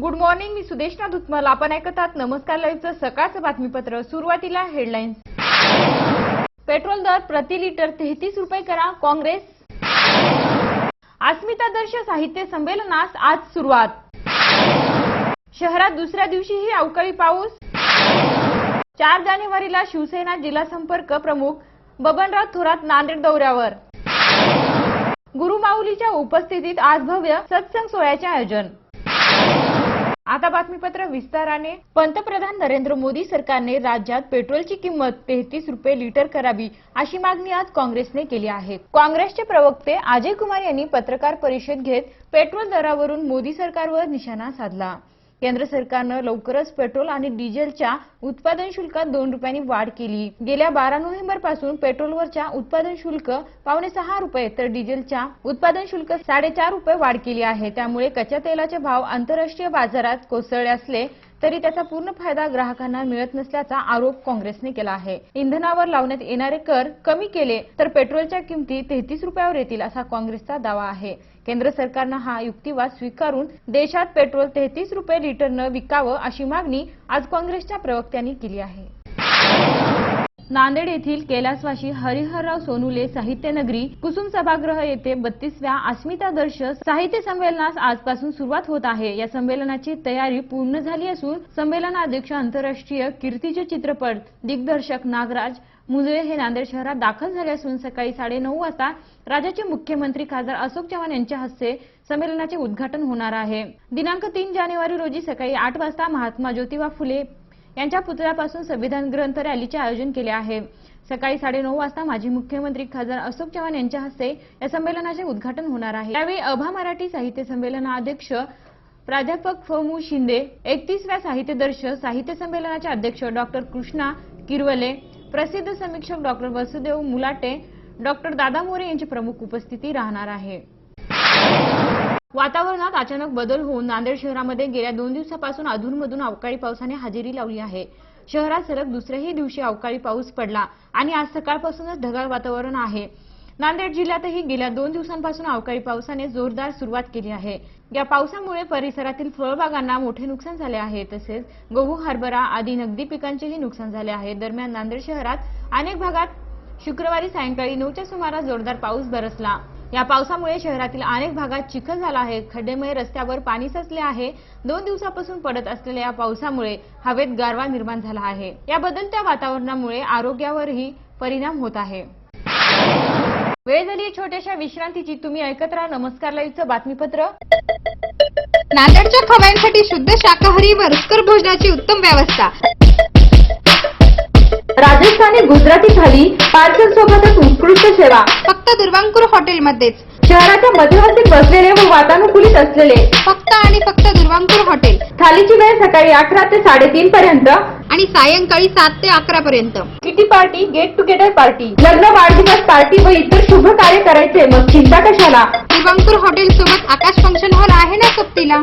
Good morning मी सुदेशना धुतमल. आपण ऐकत आहात नमस्कार लाईव्हचं सकाळचं बातमीपत्र. सुरुवातीला हेडलाईन्स पेट्रोल दर प्रति लिटर तेहतीस रुपये करा काँग्रेस. अस्मितादर्श साहित्य संमेलनास आज सुरुवात. शहरात दुसऱ्या दिवशीही अवकाळी पाऊस. चार जानेवारीला शिवसेना जिल्हा संपर्क प्रमुख बबनराव थोरात नांदेड दौऱ्यावर. गुरुमाऊलीच्या उपस्थितीत आज भव्य सत्संग सोहळ्याचे आयोजन. आता बातमीपत्र विस्ताराने. पंतप्रधान नरेंद्र मोदी सरकारने राज्यात पेट्रोलची किंमत तेहतीस रुपये लिटर करावी अशी मागणी आज काँग्रेसने केली आहे. काँग्रेसचे प्रवक्ते अजय कुमार यांनी पत्रकार परिषद घेत पेट्रोल दरावरून मोदी सरकारवर निशाणा साधला. केंद्र सरकारनं लवकरच पेट्रोल आणि डिझेलच्या उत्पादन शुल्कात दोन रुपयांनी वाढ केली. गेल्या बारा नोव्हेंबरपासून पेट्रोलवरच्या उत्पादन शुल्क पावणे सहा रुपये तर डिझेलच्या उत्पादन शुल्क साडेचार रुपये वाढ केली आहे. त्यामुळे कच्च्या तेलाचे भाव आंतरराष्ट्रीय बाजारात कोसळले असले तरी त्याचा पूर्ण फायदा ग्राहकांना मिळत नसल्याचा आरोप काँग्रेसने केला आहे. इंधनावर लावण्यात येणारे कर कमी केले तर पेट्रोलच्या किमती तेहतीस रुपयावर येतील असा काँग्रेसचा दावा आहे. केंद्र सरकारनं हा युक्तिवाद स्वीकारून देशात पेट्रोल तेहतीस रुपये लिटरनं विकावं अशी मागणी आज काँग्रेसच्या प्रवक्त्यांनी केली आहे. नांदेड येथील कैलासवाशी हरिहरराव सोनुले साहित्य नगरी कुसुम सभागृह येथे बत्तीसव्या अस्मितादर्श साहित्य संमेलनास आजपासून सुरुवात होत आहे. या संमेलनाची तयारी पूर्ण झाली असून संमेलनाध्यक्ष आंतरराष्ट्रीय कीर्तीचे चित्रपट दिग्दर्शक नागराज मुजळे हे नांदेड शहरात दाखल झाले असून सकाळी साडेनऊ वाजता राज्याचे मुख्यमंत्री खासदार अशोक चव्हाण यांच्या हस्ते संमेलनाचे उद्घाटन होणार आहे. दिनांक तीन जानेवारी रोजी सकाळी आठ वाजता महात्मा ज्योतिबा फुले यांच्या पुतळ्यापासून संविधान ग्रंथ रॅलीचे आयोजन केले आहे. सकाळी साडेनऊ वाजता माजी मुख्यमंत्री खासदार अशोक चव्हाण यांच्या हस्ते या संमेलनाचे उद्घाटन होणार आहे. यावेळी अभा मराठी साहित्य संमेलनाध्यक्ष प्राध्यापक फ मु शिंदे एकतीसव्या साहित्यदर्श साहित्य संमेलनाचे अध्यक्ष डॉक्टर कृष्णा किरवले प्रसिद्ध समीक्षक डॉक्टर वसुदेव मुलाटे डॉक्टर दादा मोरे यांची प्रमुख उपस्थिती राहणार आहे. वातावरणात अचानक बदल होऊन नांदेड शहरामध्ये गेल्या दोन दिवसापासून अधूनमधून अवकाळी पावसाने हजेरी लावली आहे. शहरात सलग दुसऱ्याही दिवशी अवकाळी पाऊस पडला आणि आज सकाळपासूनच ढगाळ वातावरण आहे. नांदेड जिल्ह्यातही गेल्या दोन दिवसांपासून अवकाळी पावसाने जोरदार सुरुवात केली आहे. या पावसामुळे परिसरातील फळबागांना मोठे नुकसान झाले आहे. तसेच गहू हरभरा आदी नगदी पिकांचेही नुकसान झाले आहे. दरम्यान नांदेड शहरात अनेक भागात शुक्रवारी सायंकाळी नऊच्या सुमारास जोरदार पाऊस बरसला. या पावसामुळे शहरातील अनेक भागात चिखल झाला आहे. खड्डेमय रस्त्यावर पाणी साचले आहे. दोन दिवसापासून पडत असलेल्या या पावसामुळे हवेत गारवा निर्माण झाला आहे. या बदलत्या वातावरणामुळे आरोग्यावरही परिणाम होत आहे. वेळ झाली छोट्याशा विश्रांतीची. तुम्ही ऐकत राहा नमस्कार लाईव्हचं बातमीपत्र. नांदेडच्या खव्यांसाठी शुद्ध शाकाहारी व रुचकर भोजनाची उत्तम व्यवस्था. राजस्थानी गुजराती थाली पार्सल सोबतच उत्कृष्ट सेवा. फक्त दुर्वांकुर हॉटेलमध्येच. शहराच्या मध्यवर्ती बसलेले व वातानुकूलित असलेले. फक्त आणि फक्त दुर्वांकुर हॉटेल. थालीची वेळ सकाळी अकरा ते साडेतीन पर्यंत. आणि सायंकाळी सात ते अकरा पर्यंत. Kitty party get together party लग्न वाढदिवस पार्टी व इतर शुभ कार्य करायचे मग चिंता कशाला? दुर्वांकुर हॉटेल सोबत आकाश फंक्शन हॉल आहे ना सोबतीला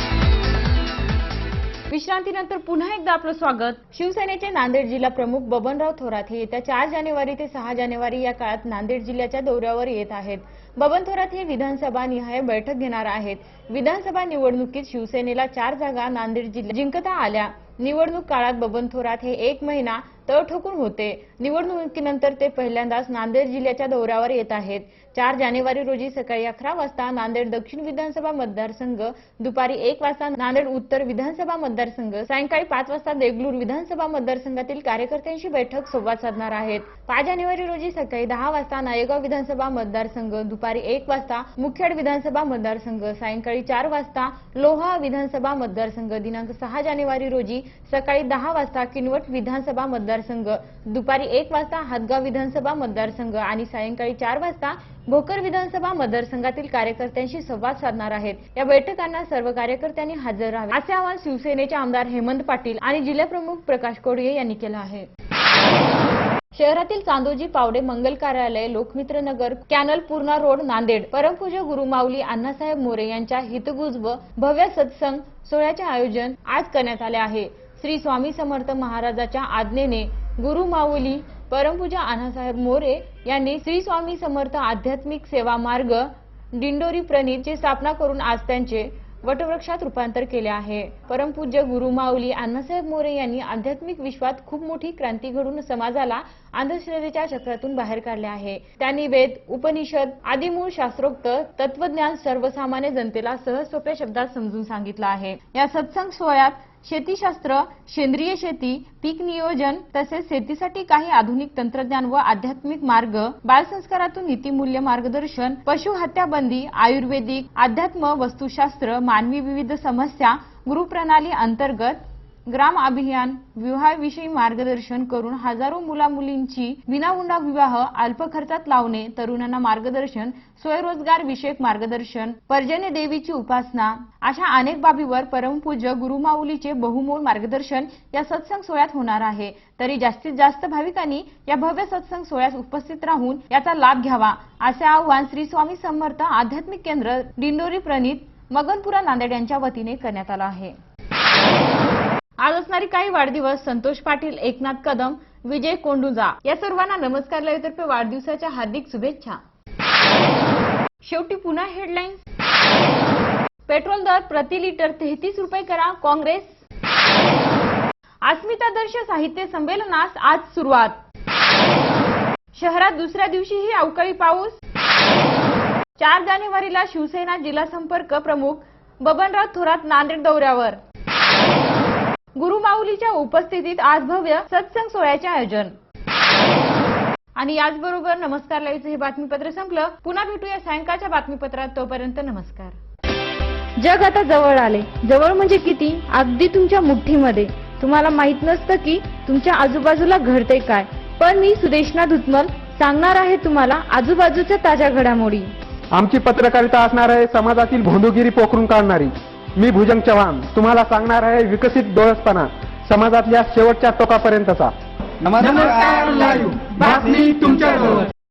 विश्रांतीनंतर पुन्हा एकदा आपलं स्वागत. शिवसेनेचे नांदेड जिल्हा प्रमुख बबनराव थोरात हे येत्या चार जानेवारी ते सहा जानेवारी या काळात नांदेड जिल्ह्याच्या दौऱ्यावर येत आहेत. बबन थोरात हे विधानसभा निहाय बैठक घेणार आहेत. विधानसभा निवडणुकीत शिवसेनेला चार जागा नांदेड जिल्ह्यात जिंकता आल्या. निवडणूक काळात बबन थोरात हे एक महिना तळ ठोकून होते. निवडणुकीनंतर ते पहिल्यांदाच नांदेड जिल्ह्याच्या दौऱ्यावर येत आहेत. चार जानेवारी रोजी सकाळी अकरा वाजता नांदेड दक्षिण विधानसभा मतदारसंघ दुपारी एक वाजता नांदेड उत्तर विधानसभा मतदारसंघ सायंकाळी पाच वाजता देगलूर विधानसभा मतदारसंघातील कार्यकर्त्यांशी बैठक संवाद साधणार आहेत. पाच जानेवारी रोजी सकाळी दहा वाजता नायगाव विधानसभा मतदारसंघ दुपारी एक वाजता मुखेड विधानसभा मतदारसंघ सायंकाळी चार वाजता लोहा विधानसभा मतदारसंघ दिनांक सहा जानेवारी रोजी सकाळी दहा वाजता किनवट विधानसभा मतदारसंघ दुपारी एक वाजता हातगाव विधानसभा मतदारसंघ आणि सायंकाळी चार वाजता भोकर विधानसभा मतदारसंघातील कार्यकर्त्यांशी संवाद साधणार आहेत. या बैठकांना सर्व कार्यकर्त्यांनी हजर राहावे. असे आवाहन शिवसेनेचे आमदार हेमंत पाटील आणि जिल्हाप्रमुख प्रकाश कोडगे यांनी केलं आहे. शहरातील चांदोजी पावडे मंगल कार्यालय लोकमित्र नगर कॅनल पूर्णा रोड नांदेड परमपूज्य गुरुमाऊली अण्णासाहेब मोरे यांच्या हितगुज व भव्य सत्संग सोहळ्याचे आयोजन आज करण्यात आले आहे. श्री स्वामी समर्थ महाराजाच्या आज्ञेने गुरुमाऊली परमपूजा आनासाहेब मोरे यांनी श्री स्वामी समर्थ आध्यात्मिक सेवा मार्ग दिंडोरी प्रणीतची स्थापना करून आज त्यांचे वटवृक्षात रूपांतर केले आहे. परमपूज्य गुरु माऊली अण्णासाहेब मोरे यांनी आध्यात्मिक विश्वात खूप मोठी क्रांती घडून समाजाला अंधश्रद्धेच्या चक्रातून बाहेर काढले आहे. त्यांनी वेद उपनिषद आदी मूळ शास्त्रोक्त तत्वज्ञान सर्वसामान्य जनतेला सहज सोप्या शब्दात समजून सांगितलं आहे. या सत्संग सोहळ्यात शेतीशास्त्र सेंद्रिय शेती पीक नियोजन तसेच शेतीसाठी काही आधुनिक तंत्रज्ञान व आध्यात्मिक मार्ग बालसंस्कारातून नीतीमूल्य मार्गदर्शन पशुहत्याबंदी आयुर्वेदिक अध्यात्म वस्तुशास्त्र मानवी विविध समस्या गृहप्रणाली अंतर्गत ग्राम अभियान विवाहाविषयी मार्गदर्शन करून हजारो मुला मुलींची विनाहुंडा विवाह अल्प खर्चात लावणे तरुणांना मार्गदर्शन स्वयंरोजगार विषयक मार्गदर्शन पर्जन्य देवीची उपासना अशा अनेक बाबीवर परमपूज्य गुरुमाऊलीचे बहुमोल मार्गदर्शन या सत्संग सोहळ्यात होणार आहे. तरी जास्तीत जास्त भाविकांनी या भव्य सत्संग सोहळ्यात उपस्थित राहून याचा लाभ घ्यावा असे आवाहन श्री स्वामी समर्थ आध्यात्मिक केंद्र दिंडोरी प्रणित मगनपुरा नांदेड यांच्या वतीने करण्यात आला आहे. आज असणारी काही वाढदिवस संतोष पाटील एकनाथ कदम विजय कोंडुजा या सर्वांना नमस्कार लयतर्फे वाढदिवसाच्या हार्दिक शुभेच्छा. शेवटी पुन्हा हेडलाईन्स पेट्रोल दर प्रति लिटर तेहतीस रुपये करा काँग्रेस. अस्मितादर्श साहित्य संमेलनास आज सुरुवात. शहरात दुसऱ्या दिवशीही अवकाळी पाऊस. चार जानेवारीला शिवसेना जिल्हा संपर्क प्रमुख बबनराव थोरात नांदेड दौऱ्यावर. गुरुमाऊलीच्या उपस्थितीत आज भव्य सत्संग सोहळ्याचे आयोजन. आणि याचबरोबर नमस्कार लाईव्हचं हे बातमीपत्र संपलं. पुन्हा भेटूया सायंकाळच्या बातमीपत्रात. तोपर्यंत नमस्कार. जग आता जवळ आले. जवळ म्हणजे किती? अगदी तुमच्या मुठ्ठीमध्ये तुम्हाला माहीत नसतं की तुमच्या आजूबाजूला घडते काय. पण मी सुदेशना धुतमल सांगणार आहे तुम्हाला आजूबाजूच्या ताज्या घडामोडी. आमची पत्रकारिता असणार आहे समाजातील भोंदूगिरी पोखरून काढणारी. मी भुजंग चव्हाण. तुम्हाला सांगणार आहे विकसित डोळसपणा. समाजातल्या शेवटच्या टोकापर्यंतचा. नमस्कार बातमी तुमच्या